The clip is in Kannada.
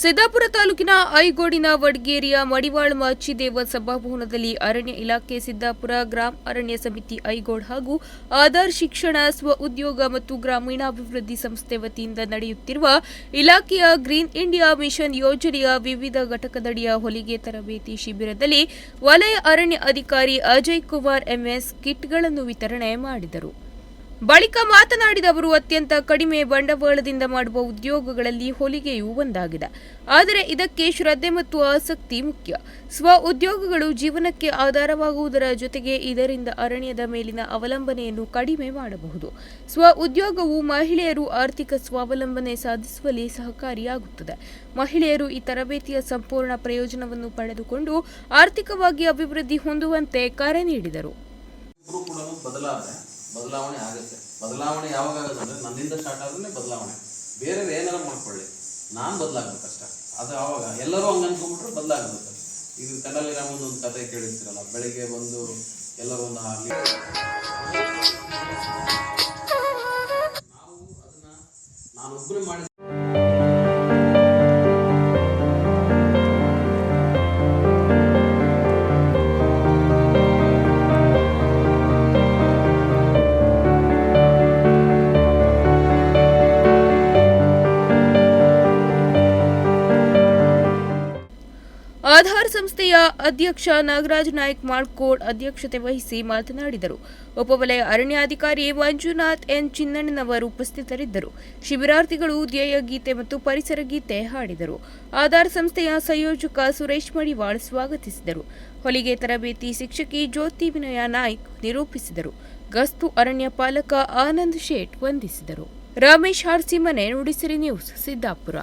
ಸಿದ್ದಾಪುರ ತಾಲೂಕಿನ ಐಗೋಡಿನ ವಡ್ಗೇರಿಯ ಮಡಿವಾಳ ಮಾಚಿದೇವ ಸಭಾಭವನದಲ್ಲಿ ಅರಣ್ಯ ಇಲಾಖೆ ಸಿದ್ದಾಪುರ ಗ್ರಾಮ ಅರಣ್ಯ ಸಮಿತಿ ಐಗೋಡ್ ಹಾಗೂ ಆಧಾರ್ ಶಿಕ್ಷಣ, ಸ್ವ ಉದ್ಯೋಗ ಮತ್ತು ಗ್ರಾಮೀಣಾಭಿವೃದ್ಧಿ ಸಂಸ್ಥೆ ವತಿಯಿಂದ ನಡೆಯುತ್ತಿರುವ ಇಲಾಖೆಯ ಗ್ರೀನ್ ಇಂಡಿಯಾ ಮಿಷನ್ ಯೋಜನೆಯ ವಿವಿಧ ಘಟಕದಡಿಯ ಹೊಲಿಗೆ ತರಬೇತಿ ಶಿಬಿರದಲ್ಲಿ ವಲಯ ಅರಣ್ಯ ಅಧಿಕಾರಿ ಅಜಯ್ ಕುಮಾರ್ ಎಂಎಸ್ ಕಿಟ್ಗಳನ್ನು ವಿತರಣೆ ಮಾಡಿದರು. ಬಳಿಕ ಮಾತನಾಡಿದ ಅವರು, ಅತ್ಯಂತ ಕಡಿಮೆ ಬಂಡವಾಳದಿಂದ ಮಾಡುವ ಉದ್ಯೋಗಗಳಲ್ಲಿ ಹೊಲಿಗೆಯೂ ಒಂದಾಗಿದೆ. ಆದರೆ ಇದಕ್ಕೆ ಶ್ರದ್ಧೆ ಮತ್ತು ಆಸಕ್ತಿ ಮುಖ್ಯ. ಸ್ವ ಉದ್ಯೋಗಗಳು ಜೀವನಕ್ಕೆ ಆಧಾರವಾಗುವುದರ ಜೊತೆಗೆ ಇದರಿಂದ ಅರಣ್ಯದ ಮೇಲಿನ ಅವಲಂಬನೆಯನ್ನು ಕಡಿಮೆ ಮಾಡಬಹುದು. ಸ್ವ ಉದ್ಯೋಗವು ಮಹಿಳೆಯರು ಆರ್ಥಿಕ ಸ್ವಾವಲಂಬನೆ ಸಾಧಿಸುವಲ್ಲಿ ಸಹಕಾರಿಯಾಗುತ್ತದೆ. ಮಹಿಳೆಯರು ಈ ತರಬೇತಿಯ ಸಂಪೂರ್ಣ ಪ್ರಯೋಜನವನ್ನು ಪಡೆದುಕೊಂಡು ಆರ್ಥಿಕವಾಗಿ ಅಭಿವೃದ್ಧಿ ಹೊಂದುವಂತೆ ಕರೆ ನೀಡಿದರು. ಬದಲಾವಣೆ ಆಗುತ್ತೆ. ಬದಲಾವಣೆ ಯಾವಾಗ ಆಗುತ್ತೆ ಅಂದ್ರೆ ನನ್ನಿಂದ ಸ್ಟಾರ್ಟ್ ಆದ್ರೆ ಬದಲಾವಣೆ. ಬೇರೆ ಏನಾರ ಮಾಡ್ಕೊಳ್ಳಿ. ನಾನು ಬದಲಾಗ್ಬೇಕಷ್ಟ. ಅದು ಆವಾಗ ಎಲ್ಲರೂ ಹಂಗ ಅನ್ಕೊಂಡ್ಬಿಟ್ರೆ ಬದಲಾಗ್ಬೇಕು ಇದು ಕಡಲಿ ರಾಮನ್ ಒಂದು ಕತೆ ಕೇಳಿರ್ತೀರಲ್ಲ, ಬೆಳಿಗ್ಗೆ ಬಂದು ಎಲ್ಲರೂ ಹಾಲಿ ನಾವು ಅದನ್ನ ನಾನೊಬ್ಬರೇ ಮಾಡಿ ಆಧಾರ್ ಸಂಸ್ಥೆಯ ಅಧ್ಯಕ್ಷ ನಾಗರಾಜ್ ನಾಯ್ಕ್ ಮಾಳ್ಕೋಡ್ ಅಧ್ಯಕ್ಷತೆ ವಹಿಸಿ ಮಾತನಾಡಿದರು. ಉಪವಲಯ ಅರಣ್ಯಾಧಿಕಾರಿ ಮಂಜುನಾಥ್ ಎನ್. ಚಿನ್ನಣ್ಣನವರು ಉಪಸ್ಥಿತರಿದ್ದರು. ಶಿಬಿರಾರ್ಥಿಗಳು ಧ್ಯೇಯ ಗೀತೆ ಮತ್ತು ಪರಿಸರ ಗೀತೆ ಹಾಡಿದರು. ಆಧಾರ್ ಸಂಸ್ಥೆಯ ಸಂಯೋಜಕ ಸುರೇಶ್ ಮಡಿವಾಳ್ ಸ್ವಾಗತಿಸಿದರು. ಹೊಲಿಗೆ ತರಬೇತಿ ಶಿಕ್ಷಕಿ ಜ್ಯೋತಿ ವಿನಯ ನಾಯ್ಕ್ ನಿರೂಪಿಸಿದರು. ಗಸ್ತು ಅರಣ್ಯ ಪಾಲಕ ಆನಂದ್ ಶೇಟ್ ವಂದಿಸಿದರು. ರಮೇಶ್ ಹಾರ್ಸಿಮನೆ ನುಡಿಸಿರಿ ನ್ಯೂಸ್, ಸಿದ್ದಾಪುರ.